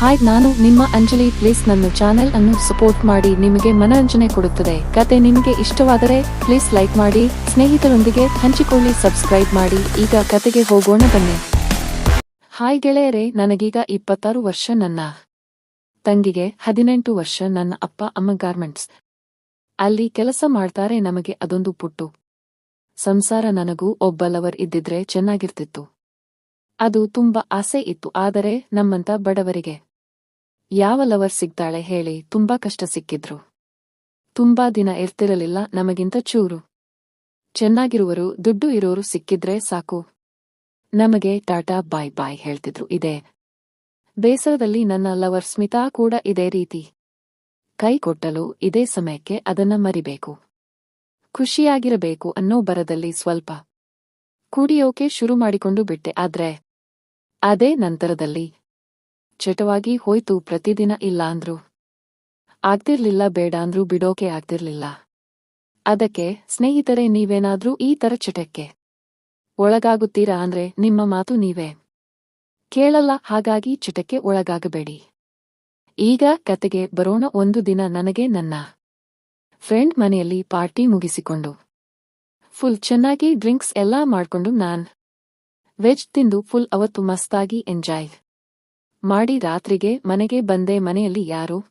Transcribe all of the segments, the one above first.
Hi ನಾನು ನಿಮ್ಮ Anjali. Please ನನ್ನ ಚಾನೆಲ್ ಅನ್ನು ಸಪೋರ್ಟ್ ಮಾಡಿ. ನಿಮಗೆ ಮನರಂಜನೆ ಕೊಡುತ್ತದೆ. ಕತೆ ನಿಮಗೆ ಇಷ್ಟವಾದರೆ ಪ್ಲೀಸ್ ಲೈಕ್ ಮಾಡಿ. ಸ್ನೇಹಿತರೊಂದಿಗೆ ಹಂಚಿಕೊಳ್ಳಿ ಸಬ್ಸ್ಕ್ರೈಬ್ ಮಾಡಿ. ಈಗ ಕತೆಗೆ ಹೋಗೋಣ, ಬನ್ನಿ. ಹಾಯ್ ಗೆಳೆಯರೇ, ನನಗೀಗ ಇಪ್ಪತ್ತಾರು ವರ್ಷ ನನ್ನ ತಂಗಿಗೆ ಹದಿನೆಂಟು ವರ್ಷ ನನ್ನ ಅಪ್ಪ, ಅಮ್ಮ ಗಾರ್ಮೆಂಟ್ಸ್ ಅಲ್ಲಿ ಕೆಲಸ ಮಾಡ್ತಾರೆ, ನಮಗೆ ಅದೊಂದು ಪುಟ್ಟು. ಸಂಸಾರ ನನಗೂ ಒಬ್ಬ ಲವರ್ ಇದ್ದಿದ್ರೆ ಚೆನ್ನಾಗಿರ್ತಿತ್ತು. ಅದು ತುಂಬಾ ಆಸೆ ಇತ್ತು. ಆದರೆ ನಮ್ಮಂತ ಬಡವರಿಗೆ ಯಾವ ಲವರ್ ಸಿಗ್ತಾಳೆ ಹೇಳಿ ತುಂಬಾ ಕಷ್ಟ ಸಿಕ್ಕಿದ್ರು. ತುಂಬಾ ದಿನ ಇರ್ತಿರಲಿಲ್ಲ ನಮಗಿಂತ ಚೂರು. ಚೆನ್ನಾಗಿರುವರು, ದುಡ್ಡು ಇರೋರು ಸಿಕ್ಕಿದ್ರೆ ಸಾಕು. ನಮಗೆ ಟಾಟಾ ಬಾಯ್ ಬಾಯ್ ಹೇಳ್ತಿದ್ರು ಇದೇ. ಬೇಸರದಲ್ಲಿ ನನ್ನ ಲವರ್ ಸ್ಮಿತಾ ಕೂಡ ಇದೇ ರೀತಿ. ಕೈ ಕೊಟ್ಟಲು ಇದೇ ಸಮಯಕ್ಕೆ ಅದನ್ನ ಮರಿಬೇಕು. ಖುಷಿಯಾಗಿರಬೇಕು ಅನ್ನೋ ಬರದಲ್ಲಿ ಸ್ವಲ್ಪ. ಕುಡಿಯೋಕೆ ಶುರು ಮಾಡಿಕೊಂಡು ಬಿಟ್ಟೆ ಆದ್ರೆ, ಅದೇ ನಂತರದಲ್ಲಿ ಚಟವಾಗಿ ಹೋಯ್ತು, ಪ್ರತಿದಿನ ಇಲ್ಲಾಂದ್ರು ಆಗ್ತಿರ್ಲಿಲ್ಲ ಬೇಡಾಂದ್ರೂ ಬಿಡೋಕೆ ಆಗ್ತಿರ್ಲಿಲ್ಲ. ಅದಕ್ಕೆ, ಸ್ನೇಹಿತರೆ, ನೀವೇನಾದ್ರೂ ಈ ತರ ಚಟಕ್ಕೆ ಒಳಗಾಗುತ್ತೀರಾ ಅಂದ್ರೆ, ನಿಮ್ಮ ಮಾತು ನೀವೇ. ಕೇಳಲ್ಲ, ಹಾಗಾಗಿ ಚಟಕ್ಕೆ ಒಳಗಾಗಬೇಡಿ. ಈಗ ಕತೆಗೆ ಬರೋಣ, ಒಂದು ದಿನ ನನಗೆ ನನ್ನ ಫ್ರೆಂಡ್ ಮನೆಯಲ್ಲಿ ಪಾರ್ಟಿ ಮುಗಿಸಿಕೊಂಡು. ಫುಲ್ ಚೆನ್ನಾಗಿ ಡ್ರಿಂಕ್ಸ್ ಎಲ್ಲಾ ಮಾಡ್ಕೊಂಡು ನಾನ್ ವೆಜ್ ತಿಂದು, ಫುಲ್ ಅವತ್ತು ಮಸ್ತಾಗಿ ಎಂಜಾಯ್. ಮಾಡಿ ರಾತ್ರಿಗೆ ಮನೆಗೆ ಬಂದೆ ಮನೆಯಲ್ಲಿ ಯಾರು?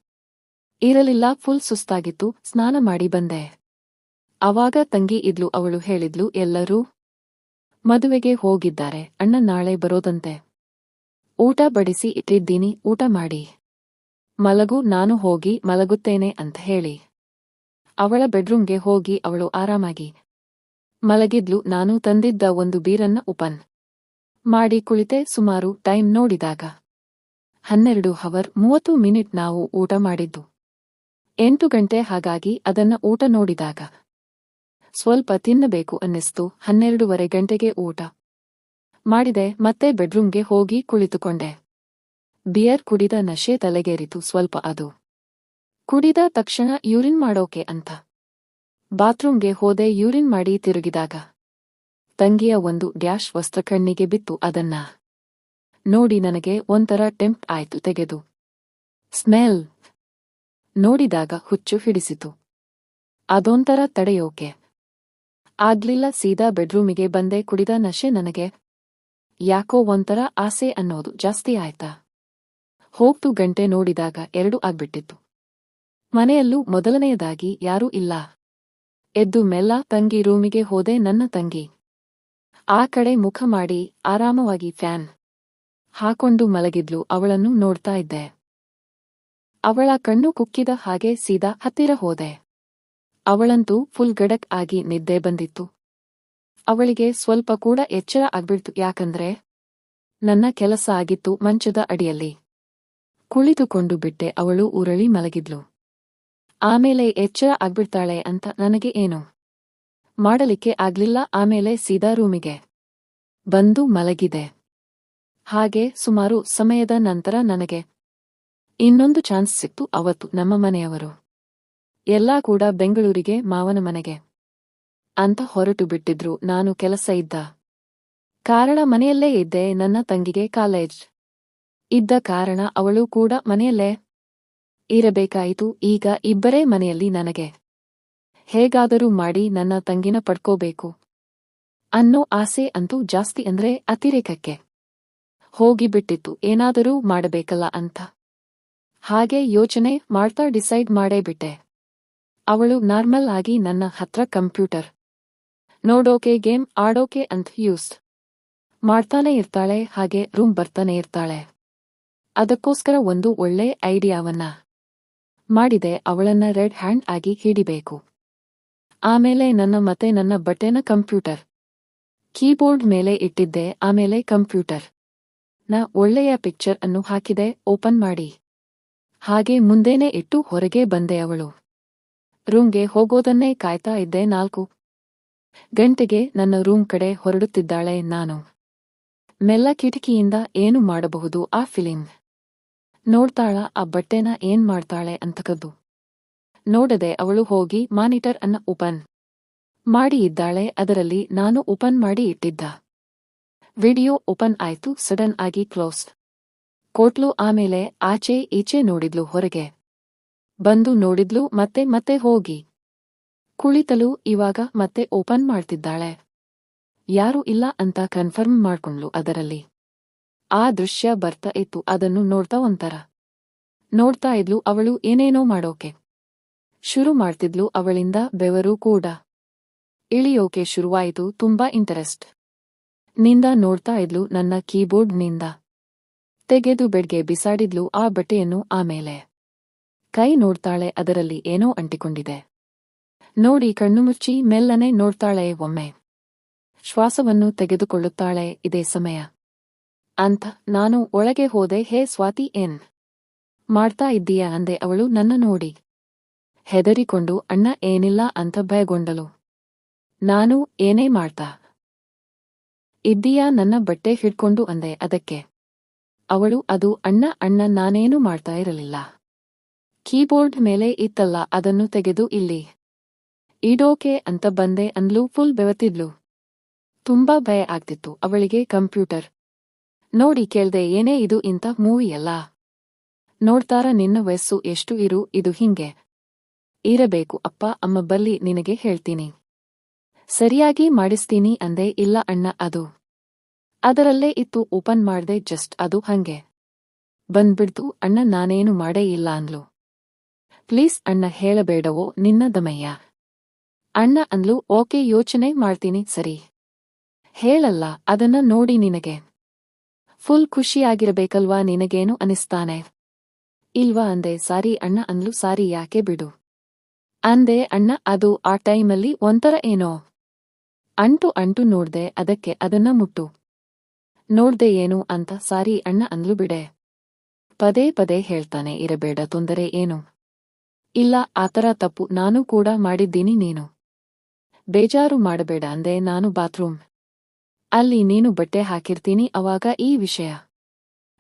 ಇರಲಿಲ್ಲ, ಫುಲ್ ಸುಸ್ತಾಗಿತ್ತು, ಸ್ನಾನ ಮಾಡಿ ಬಂದೆ. ಅವಾಗ ತಂಗಿ ಇದ್ಲು, ಅವಳು ಹೇಳಿದ್ಲು, ಎಲ್ಲರೂ ಮದುವೆಗೆ ಹೋಗಿದ್ದಾರೆ, ಅಣ್ಣ ನಾಳೆ ಬರೋದಂತೆ. ಊಟ ಬಡಿಸಿ ಇಟ್ಟಿದ್ದೀನಿ, ಊಟ ಮಾಡಿ. ಮಲಗು, ನಾನು ಹೋಗಿ ಮಲಗುತ್ತೇನೆ ಅಂತ ಹೇಳಿ. ಅವಳ ಬೆಡ್ರೂಮ್ಗೆ ಹೋಗಿ ಅವಳು ಆರಾಮಾಗಿ ಮಲಗಿದ್ಲು, ನಾನು ತಂದಿದ್ದ ಒಂದು ಬೀರನ್ನ ಉಪನ್ ಮಾಡಿ ಕುಳಿತೆ ಸುಮಾರು ಟೈಮ್ ನೋಡಿದಾಗ. ಹನ್ನೆರಡು ಹವರ್ ಮೂವತ್ತು ಮಿನಿಟ್ ನಾವು ಊಟ ಮಾಡಿದ್ದು. ಎಂಟು ಗಂಟೆ ಹಾಗಾಗಿ ಅದನ್ನ ಊಟ ನೋಡಿದಾಗ. ಸ್ವಲ್ಪ ತಿನ್ನಬೇಕು ಅನ್ನಿಸ್ತು ಹನ್ನೆರಡೂವರೆ ಗಂಟೆಗೆ ಊಟ. ಮಾಡಿದೆ ಮತ್ತೆ ಬೆಡ್ರೂಮ್ಗೆ ಹೋಗಿ ಕುಳಿತುಕೊಂಡೆ. ಬಿಯರ್ ಕುಡಿದ ನಶೆ ತಲೆಗೇರಿತು ಸ್ವಲ್ಪ ಅದು. ಕುಡಿದ ತಕ್ಷಣ ಯೂರಿನ್ ಮಾಡೋಕೆ ಅಂತ. ಬಾತ್ರೂಮ್ಗೆ ಹೋದೆ ಯೂರಿನ್ ಮಾಡಿ ತಿರುಗಿದಾಗ. ತಂಗಿಯ ಒಂದು ಡ್ಯಾಶ್ ವಸ್ತ್ರಕಣ್ಣಿಗೆ ಬಿತ್ತು ಅದನ್ನ. ನೋಡಿ ನನಗೆ ಒಂಥರ ಟೆಂಪ್ಟ್ ಆಯ್ತು, ತೆಗೆದು. ಸ್ಮೆಲ್. ನೋಡಿದಾಗ ಹುಚ್ಚು ಹಿಡಿಸಿತು. ಅದೊಂಥರ ತಡೆಯೋಕೆ. ಆಗ್ಲಿಲ್ಲ, ಸೀದಾ ಬೆಡ್ರೂಮಿಗೆ ಬಂದೆ, ಕುಡಿದ ನಶೆ ನನಗೆ. ಯಾಕೋ ಒಂಥರ ಆಸೆ ಅನ್ನೋದು ಜಾಸ್ತಿ ಆಯ್ತಾ? ಹೋಗ್ತು ಗಂಟೆ ನೋಡಿದಾಗ ಎರಡು ಆಗ್ಬಿಟ್ಟಿತ್ತು. ಮನೆಯಲ್ಲೂ ಮೊದಲನೆಯದಾಗಿ ಯಾರೂ ಇಲ್ಲ. ಎದ್ದು ಮೆಲ್ಲ, ತಂಗಿ ರೂಮಿಗೆ ಹೋದೆ ನನ್ನ ತಂಗಿ. ಆ ಕಡೆ ಮುಖ ಮಾಡಿ, ಆರಾಮವಾಗಿ ಫ್ಯಾನ್. ಹಾಕೊಂಡು ಮಲಗಿದ್ಲು, ಅವಳನ್ನು ನೋಡ್ತಾ ಇದ್ದೆ. ಅವಳ ಕಣ್ಣು ಕುಕ್ಕಿದ ಹಾಗೆ ಸೀದಾ ಹತ್ತಿರ ಹೋದೆ. ಅವಳಂತೂ ಫುಲ್ ಗಡಕ್ ಆಗಿ ನಿದ್ದೆ ಬಂದಿತ್ತು. ಅವಳಿಗೆ ಸ್ವಲ್ಪ ಕೂಡ ಎಚ್ಚರ ಆಗ್ಬಿಡ್ತು, ಯಾಕಂದ್ರೆ ನನ್ನ ಕೆಲಸ ಆಗಿತ್ತು ಮಂಚದ ಅಡಿಯಲ್ಲಿ. ಕುಳಿತುಕೊಂಡು ಬಿಟ್ಟೆ, ಅವಳು ಉರಳಿ ಮಲಗಿದ್ಲು. ಆಮೇಲೆ ಎಚ್ಚರ ಆಗ್ಬಿಡ್ತಾಳೆ ಅಂತ ನನಗೆ ಏನು? ಮಾಡಲಿಕ್ಕೆ ಆಗ್ಲಿಲ್ಲ, ಆಮೇಲೆ ಸೀದಾ ರೂಮಿಗೆ ಬಂದು ಮಲಗಿದೆ. ಹಾಗೆ ಸುಮಾರು ಸಮಯದ ನಂತರ ನನಗೆ ಇನ್ನೊಂದು ಚಾನ್ಸ್ ಸಿಕ್ತು, ಅವತ್ತು ನಮ್ಮ ಮನೆಯವರು. ಎಲ್ಲಾ ಕೂಡ ಬೆಂಗಳೂರಿಗೆ, ಮಾವನ ಮನೆಗೆ. ಅಂತ ಹೊರಟು ಬಿಟ್ಟಿದ್ರು, ನಾನು ಕೆಲಸ ಇದ್ದ. ಕಾರಣ ಮನೆಯಲ್ಲೇ ಇದ್ದೆ, ನನ್ನ ತಂಗಿಗೆ ಕಾಲೇಜ್. ಇದ್ದ ಕಾರಣ ಅವಳು ಕೂಡ ಮನೆಯಲ್ಲೇ ಇರಬೇಕಾಯಿತು, ಈಗ ಇಬ್ಬರೇ ಮನೆಯಲ್ಲಿ ನನಗೆ. ಹೇಗಾದರೂ ಮಾಡಿ ನನ್ನ ತಂಗಿನ ಪಡ್ಕೋಬೇಕು. ಅನ್ನೋ ಆಸೆ ಅಂತೂ ಜಾಸ್ತಿ ಅಂದ್ರೆ ಅತಿರೇಕಕ್ಕೆ. ಹೋಗಿಬಿಟ್ಟಿತ್ತು ಏನಾದರೂ ಮಾಡಬೇಕಲ್ಲ ಅಂತ. ಹಾಗೆ ಯೋಚನೆ ಮಾಡ್ತಾ ಡಿಸೈಡ್ ಮಾಡೇ ಬಿಟ್ಟೆ. ಅವಳು ನಾರ್ಮಲ್ ಆಗಿ ನನ್ನ ಹತ್ರ ಕಂಪ್ಯೂಟರ್. ನೋಡೋಕೆ ಗೇಮ್ ಆಡೋಕೆ ಅಂತ ಯೂಸ್ ಮಾಡ್ತಾನೆ ಇರ್ತಾಳೆ, ಹಾಗೆ ರೂಮ್ ಬರ್ತಾನೆ ಇರ್ತಾಳೆ. ಅದಕ್ಕೋಸ್ಕರ ಒಂದು ಒಳ್ಳೆ ಐಡಿಯಾವನ್ನ ಮಾಡಿದೆ, ಅವಳನ್ನ ರೆಡ್ ಹ್ಯಾಂಡ್ ಆಗಿ ಹಿಡಿಬೇಕು. ಆಮೇಲೆ ನನ್ನ ಮತ್ತೆ ನನ್ನ ಬಟ್ಟೆನ ಕಂಪ್ಯೂಟರ್. ಕೀಬೋರ್ಡ್ ಮೇಲೆ ಇಟ್ಟಿದ್ದೆ, ಆಮೇಲೆ ಕಂಪ್ಯೂಟರ್. ನ ಒಳ್ಳೆಯ ಪಿಕ್ಚರ್ ಅನ್ನು ಹಾಕಿದೆ, ಓಪನ್ ಮಾಡಿ. ಹಾಗೆ ಮುಂದೇನೆ ಇಟ್ಟು ಹೊರಗೆ ಬಂದೆ ಅವಳು. ರೂಮ್ಗೆ ಹೋಗೋದನ್ನೇ ಕಾಯ್ತಾ ಇದ್ದೆ ನಾಲ್ಕು. ಗಂಟೆಗೆ ನನ್ನ ರೂಮ್ ಕಡೆ ಹೊರಡುತ್ತಿದ್ದಾಳೆ ನಾನು. ಮೆಲ್ಲ ಕಿಟಕಿಯಿಂದ ಏನು ಮಾಡಬಹುದು ಆ ಫಿಲಿಂ. ನೋಡ್ತಾಳ, ಆ ಬಟ್ಟೆನ ಏನ್ ಮಾಡ್ತಾಳೆ ಅಂತಕದ್ದು. ನೋಡದೆ ಅವಳು ಹೋಗಿ ಮಾನಿಟರ್ ಅನ್ನ ಓಪನ್. ಮಾಡಿ ಇದ್ದಾಳೆ, ಅದರಲ್ಲಿ ನಾನು ಓಪನ್ ಮಾಡಿ ಇಟ್ಟಿದ್ದ. ವಿಡಿಯೋ ಓಪನ್ ಆಯ್ತು, ಸಡನ್ ಆಗಿ ಕ್ಲೋಸ್. ಕೋಟ್ಲು, ಆಮೇಲೆ ಆಚೆ ಈಚೆ ನೋಡಿದ್ಲು ಹೊರಗೆ. ಬಂದು ನೋಡಿದ್ಲು, ಮತ್ತೆ ಮತ್ತೆ ಹೋಗಿ. ಕುಳಿತಲು ಇವಾಗ ಮತ್ತೆ ಓಪನ್ ಮಾಡ್ತಿದ್ದಾಳೆ. ಯಾರು ಇಲ್ಲ ಅಂತ ಕನ್ಫರ್ಮ್ ಮಾಡ್ಕೊಂಡ್ಲು ಅದರಲ್ಲಿ. ಆ ದೃಶ್ಯ ಬರ್ತಾ ಇತ್ತು, ಅದನ್ನು ನೋಡ್ತಾ ಒಂಥರ. ನೋಡ್ತಾ ಇದ್ಲು ಅವಳು ಏನೇನೋ ಮಾಡೋಕೆ. ಶುರು ಮಾಡ್ತಿದ್ಲು ಅವಳಿಂದ ಬೆವರು ಕೂಡ. ಇಳಿಯೋಕೆ ಶುರುವಾಯಿತು, ತುಂಬಾ ಇಂಟರೆಸ್ಟ್. ನಿಂದ ನೋಡ್ತಾ ಇದ್ಲು ನನ್ನ ಕೀಬೋರ್ಡ್ನಿಂದ ತೆಗೆದು ಬೆಡ್ಗೆ ಬಿಸಾಡಿದ್ಲು ಆ ಬಟ್ಟೆಯನ್ನು ಆಮೇಲೆ. ಕೈ ನೋಡ್ತಾಳೆ ಅದರಲ್ಲಿ ಏನೋ ಅಂಟಿಕೊಂಡಿದೆ. ನೋಡಿ ಕಣ್ಣು ಮುಚ್ಚಿ ಮೆಲ್ಲನೆ ನೋಡ್ತಾಳೆ ಒಮ್ಮೆ. ಶ್ವಾಸವನ್ನು ತೆಗೆದುಕೊಳ್ಳುತ್ತಾಳೆ ಇದೇ ಸಮಯ. ಅಂತ ನಾನು ಒಳಗೆ ಹೋದೆ, ಹೇ ಸ್ವಾತಿ ಏನ್? ಮಾಡ್ತಾ ಇದ್ದೀಯ ಅಂದೆ ಅವಳು ನನ್ನ ನೋಡಿ. ಹೆದರಿಕೊಂಡು, ಅಣ್ಣ ಏನಿಲ್ಲ ಅಂತ ಭಯಗೊಂಡಳು ನಾನು ಏನೇ ಮಾಡ್ತಾ? ಇದ್ದೀಯಾ ನನ್ನ ಬಟ್ಟೆ ಹಿಡ್ಕೊಂಡು ಅಂದೆ ಅದಕ್ಕೆ. ಅವಳು, ಅದು ಅಣ್ಣ ಅಣ್ಣ, ನಾನೇನು ಮಾಡ್ತಾ ಇರಲಿಲ್ಲ. ಕೀಬೋರ್ಡ್ ಮೇಲೆ ಇತ್ತಲ್ಲ, ಅದನ್ನು ತೆಗೆದು ಇಲ್ಲಿ. ಇಡೋಕೆ ಅಂತ ಬಂದೆ ಅಂದ್ಲು, ಫುಲ್ ಬೆವತಿದ್ಲು ತುಂಬಾ ಭಯ ಆಗ್ತಿತ್ತು ಅವಳಿಗೆ ಕಂಪ್ಯೂಟರ್. ನೋಡಿ ಕೇಳ್ದೆ, ಏನೇ ಇದು ಇಂಥ ಮೂವಿಯಲ್ಲ ನೋಡ್ತಾರ ನಿನ್ನ ವಯಸ್ಸು ಎಷ್ಟು ಇರು, ಇದು ಹಿಂಗೆ. ಇರಬೇಕು, ಅಪ್ಪ, ಅಮ್ಮ ಬಲ್ಲಿ ನಿನಗೆ ಹೇಳ್ತೀನಿ. ಸರಿಯಾಗಿ ಮಾಡಿಸ್ತೀನಿ ಅಂದೆ, ಇಲ್ಲ ಅಣ್ಣ, ಅದು. ಅದರಲ್ಲೇ ಇತ್ತು, ಓಪನ್ ಮಾಡ್ದೆ, ಜಸ್ಟ್ ಅದು ಹಂಗೆ. ಬಂದ್ಬಿಡ್ತು, ಅಣ್ಣ ನಾನೇನು ಮಾಡೇ ಇಲ್ಲ ಅಂದ್ಲು. ಪ್ಲೀಸ್ ಅಣ್ಣ ಹೇಳಬೇಡವೋ, ನಿನ್ನ ದಮಯ್ಯ. ಅಣ್ಣ ಅಂದ್ಲು, ಓಕೆ, ಯೋಚನೆ ಮಾಡ್ತೀನಿ, ಸರಿ. ಹೇಳಲ್ಲ, ಅದನ್ನ ನೋಡಿ ನಿನಗೆ. ಫುಲ್ ಖುಷಿಯಾಗಿರಬೇಕಲ್ವಾ, ನಿನಗೇನು ಅನಿಸ್ತಾನೆ? ಇಲ್ವಾ ಅಂದೆ, ಸಾರಿ ಅಣ್ಣ ಅಂದ್ಲು, ಸಾರಿ ಯಾಕೆ ಬಿಡು. ಅಂದೆ, ಅಣ್ಣ, ಅದು ಆ ಟೈಮಲ್ಲಿ ಒಂಥರ ಏನೋ. ಅಂಟು ಅಂಟು ನೋಡ್ದೆ ಅದಕ್ಕೆ ಅದನ್ನ ಮುಟ್ಟು. ನೋಡ್ದೆ ಏನು ಅಂತ ಸಾರಿ ಅಣ್ಣ ಅಂದ್ಲು ಬಿಡೆ. ಪದೇ ಪದೇ ಹೇಳ್ತಾನೆ, ಇರಬೇಡ, ತೊಂದರೆ ಏನು? ಇಲ್ಲ ಆತರ ತಪ್ಪು ನಾನು ಕೂಡ ಮಾಡಿದ್ದೀನಿ ನೀನು. ಬೇಜಾರು ಮಾಡಬೇಡ ಅಂದೆ ನಾನು ಬಾತ್ರೂಮ್. ಅಲ್ಲಿ ನೀನು ಬಟ್ಟೆ ಹಾಕಿರ್ತೀನಿ ಅವಾಗ ಈ ವಿಷಯ.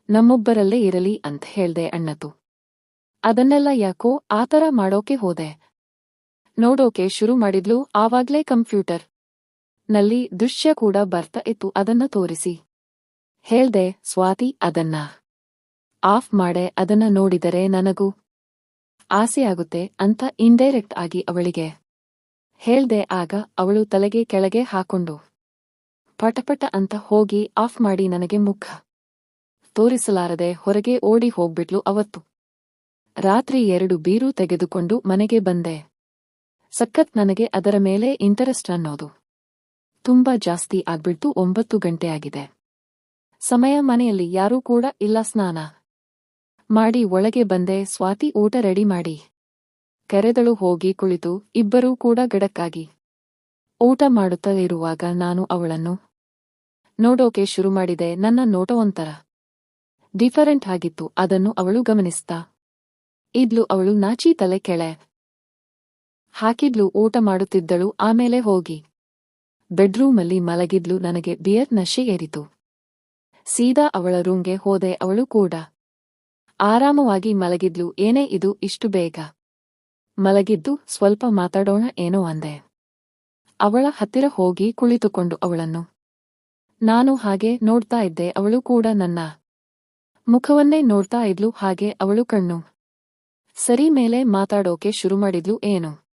ನಮ್ಮೊಬ್ಬರಲ್ಲೇ ಇರಲಿ ಅಂತ ಹೇಳ್ದೆ ಅಣ್ಣತು. ಅದನ್ನೆಲ್ಲ ಯಾಕೋ ಆತರ ಮಾಡೋಕೆ ಹೋದೆ. ನೋಡೋಕೆ ಶುರು ಮಾಡಿದ್ಲು ಆವಾಗ್ಲೇ ಕಂಪ್ಯೂಟರ್. ನಲ್ಲಿ ದೃಶ್ಯ ಕೂಡ ಬರ್ತಾ ಇತ್ತು, ಅದನ್ನ ತೋರಿಸಿ. ಹೇಳ್ದೆ, ಸ್ವಾತಿ, ಅದನ್ನ. ಆಫ್ ಮಾಡೆ, ಅದನ್ನ ನೋಡಿದರೆ ನನಗೂ ಆಸೆಯಾಗುತ್ತೆ ಅಂತ ಇಂಡೈರೆಕ್ಟ್ ಆಗಿ ಅವಳಿಗೆ. ಹೇಳ್ದೆ, ಆಗ ಅವಳು ತಲೆಗೆ ಕೆಳಗೆ ಹಾಕೊಂಡು. ಪಟಪಟ ಅಂತ ಹೋಗಿ ಆಫ್ ಮಾಡಿ ನನಗೆ ಮುಖ ತೋರಿಸಲಾರದೆ ಹೊರಗೆ ಓಡಿ ಹೋಗ್ಬಿಟ್ಲು ಅವತ್ತು. ರಾತ್ರಿ ಎರಡು ಬೀರು ತೆಗೆದುಕೊಂಡು ಮನೆಗೆ ಬಂದೆ. ಸಖತ್ ನನಗೆ ಅದರ ಮೇಲೆ ಇಂಟರೆಸ್ಟ್ ಅನ್ನೋದು. ತುಂಬಾ ಜಾಸ್ತಿ ಆಗ್ಬಿಡ್ತು, ಒಂಬತ್ತು ಗಂಟೆ ಆಗಿದೆ. ಸಮಯ ಮನೆಯಲ್ಲಿ ಯಾರೂ ಕೂಡ ಇಲ್ಲ, ಸ್ನಾನ ಮಾಡಿ ಒಳಗೆ ಬಂದೆ, ಸ್ವಾತಿ ಊಟ ರೆಡಿ ಮಾಡಿ. ಕರೆದಳು ಹೋಗಿ ಕುಳಿತು, ಇಬ್ಬರೂ ಕೂಡ ಗಡಕ್ಕಾಗಿ. ಊಟ ಮಾಡುತ್ತಾ ಇರುವಾಗ ನಾನು ಅವಳನ್ನು ನೋಡೋಕೆ ಶುರು ಮಾಡಿದೆ, ನನ್ನ ನೋಟ ಡಿಫರೆಂಟ್ ಆಗಿತ್ತು, ಅದನ್ನು ಅವಳು ಗಮನಿಸ್ತಾ. ಇದ್ಲು ಅವಳು ನಾಚಿ ತಲೆ ಕೆಳೆ ಹಾಕಿದ್ಲು, ಊಟ ಮಾಡುತ್ತಿದ್ದಳು, ಆಮೇಲೆ ಹೋಗಿ. ಬೆಡ್ರೂಮಲ್ಲಿ ಮಲಗಿದ್ಲು ನನಗೆ ಬಿಯರ್ ನಶೆ ಏರಿತು. ಸೀದಾ ಅವಳ ರೂಮ್ಗೆ ಹೋದೆ ಅವಳು ಕೂಡ. ಆರಾಮವಾಗಿ ಮಲಗಿದ್ಲು, ಏನೇ ಇದು ಇಷ್ಟು ಬೇಗ? ಮಲಗಿದ್ದು, ಸ್ವಲ್ಪ ಮಾತಾಡೋಣ ಏನೋ ಅಂದೆ. ಅವಳ ಹತ್ತಿರ ಹೋಗಿ ಕುಳಿತುಕೊಂಡು ಅವಳನ್ನು. ನಾನು ಹಾಗೆ ನೋಡ್ತಾ ಇದ್ದೆ, ಅವಳು ಕೂಡ ನನ್ನ ಮುಖವನ್ನೇ ನೋಡ್ತಾ ಇದ್ಲು, ಹಾಗೆ ಅವಳು ಕಣ್ಣು. ಸರಿ ಮೇಲೆ ಮಾತಾಡೋಕೆ ಶುರು ಮಾಡಿದ್ಲು, ಏನು?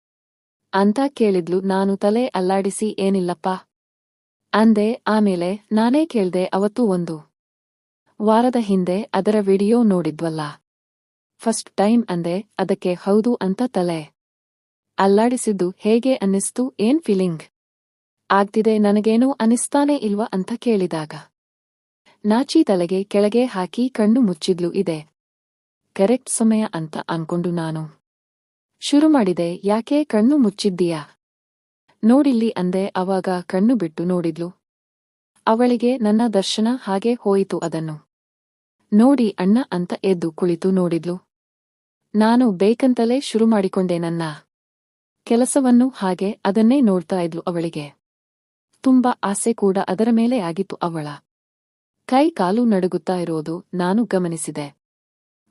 ಅಂತ ಕೇಳಿದ್ಲು, ನಾನು ತಲೆ ಅಲ್ಲಾಡಿಸಿ ಏನಿಲ್ಲಪ್ಪ? ಅಂದೆ ಆಮೇಲೆ ನಾನೇ ಕೇಳ್ದೆ ಅವತ್ತು ಒಂದು ವಾರದ ಹಿಂದೆ ಅದರ ವಿಡಿಯೋ ನೋಡಿದ್ವಲ್ಲ. ಫಸ್ಟ್ ಟೈಮ್ ಅಂದೆ, ಅದಕ್ಕೆ ಹೌದು ಅಂತ ತಲೆ ಅಲ್ಲಾಡಿಸಿದ್ದು ಹೇಗೆ ಅನ್ನಿಸ್ತು, ಏನ್ ಫೀಲಿಂಗ್ ಆಗ್ತಿದೆ, ನನಗೇನೂ ಅನಿಸ್ತಾನೆ ಇಲ್ವಾ ಅಂತ ಕೇಳಿದಾಗ. ನಾಚಿ ತಲೆಗೆ ಕೆಳಗೆ ಹಾಕಿ ಕಣ್ಣು ಮುಚ್ಚಿದ್ಲು, ಇದೆ. ಕರೆಕ್ಟ್ ಸಮಯ ಅಂತ ಅನ್ಕೊಂಡು ನಾನು ಶುರು ಮಾಡಿದೆ, ಯಾಕೆ ಕಣ್ಣು ಮುಚ್ಚಿದ್ದೀಯಾ? ನೋಡಿಲ್ಲಿ ಅಂದೆ, ಅವಾಗ ಕಣ್ಣು ಬಿಟ್ಟು ನೋಡಿದ್ಲು. ಅವಳಿಗೆ ನನ್ನ ದರ್ಶನ ಹಾಗೆ ಹೋಯಿತು ಅದನ್ನು. ನೋಡಿ ಅಣ್ಣ ಅಂತ ಎದ್ದು ಕುಳಿತು ನೋಡಿದ್ಲು. ನಾನು ಬೇಕಂತಲೇ ಶುರು ಮಾಡಿಕೊಂಡೆ ನನ್ನ ಕೆಲಸವನ್ನು ಹಾಗೆ ಅದನ್ನೇ ನೋಡ್ತಾ ಇದ್ಲು ಅವಳಿಗೆ. ತುಂಬಾ ಆಸೆ ಕೂಡ ಅದರ ಮೇಲೆ ಆಗಿತ್ತು ಅವಳ. ಕೈ ಕಾಲು ನಡುಗುತ್ತಾ ಇರೋದು ನಾನು ಗಮನಿಸಿದೆ.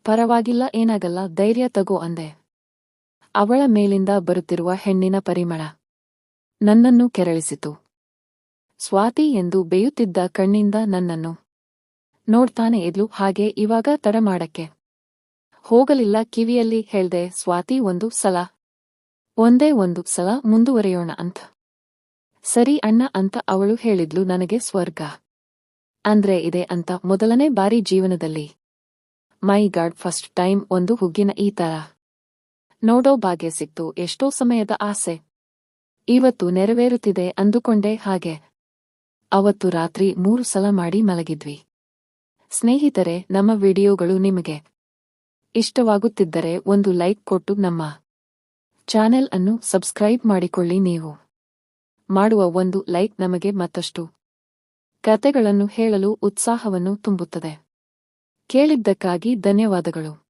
ಪರವಾಗಿಲ್ಲ, ಏನಾಗಲ್ಲ, ಧೈರ್ಯ ತಗೋ ಅಂದೆ. ಅವಳ ಮೇಲಿಂದ ಬರುತ್ತಿರುವ ಹೆಣ್ಣಿನ ಪರಿಮಳ. ನನ್ನನ್ನು ಕೆರಳಿಸಿತು. ಸ್ವಾತಿ ಎಂದು ಬೇಯುತ್ತಿದ್ದ ಕಣ್ಣಿಂದ ನನ್ನನ್ನು. ನೋಡ್ತಾನೆ ಇದ್ಲು ಹಾಗೆ ಇವಾಗ ತಡ ಮಾಡಕ್ಕೆ. ಹೋಗಲಿಲ್ಲ ಕಿವಿಯಲ್ಲಿ ಹೇಳ್ದೆ, ಸ್ವಾತಿ ಒಂದು ಸಲ. ಒಂದೇ ಒಂದು ಸಲ ಮುಂದುವರೆಯೋಣ ಅಂತ. ಸರಿ ಅಣ್ಣ ಅಂತ ಅವಳು ಹೇಳಿದ್ಲು ನನಗೆ ಸ್ವರ್ಗ. ಅಂದ್ರೆ ಇದೆ ಅಂತ ಮೊದಲನೇ ಬಾರಿ ಜೀವನದಲ್ಲಿ. ಮೈ ಗಾಡ್, ಫಸ್ಟ್ ಟೈಮ್ ಒಂದು ಹುಗ್ಗಿನ ಈ ತರ. ನೋಡೋ ಭಾಗ್ಯ ಸಿಕ್ತು, ಎಷ್ಟೋ ಸಮಯದ ಆಸೆ. ಇವತ್ತು ನೆರವೇರುತ್ತಿದೆ ಅಂದುಕೊಂಡೆ ಹಾಗೆ. ಅವತ್ತು ರಾತ್ರಿ ಮೂರು ಸಲ ಮಾಡಿ ಮಲಗಿದ್ವಿ. ಸ್ನೇಹಿತರೆ, ನಮ್ಮ ವಿಡಿಯೋಗಳು ನಿಮಗೆ ಇಷ್ಟವಾಗುತ್ತಿದ್ದರೆ ಒಂದು ಲೈಕ್ ಕೊಟ್ಟು ನಮ್ಮ ಚಾನೆಲ್ ಅನ್ನು ಸಬ್ಸ್ಕ್ರೈಬ್ ಮಾಡಿಕೊಳ್ಳಿ ನೀವು. ಮಾಡುವ ಒಂದು ಲೈಕ್ ನಮಗೆ ಮತ್ತಷ್ಟು ಕತೆಗಳನ್ನು ಹೇಳಲು ಉತ್ಸಾಹವನ್ನು ತುಂಬುತ್ತದೆ. ಕೇಳಿದ್ದಕ್ಕಾಗಿ ಧನ್ಯವಾದಗಳು.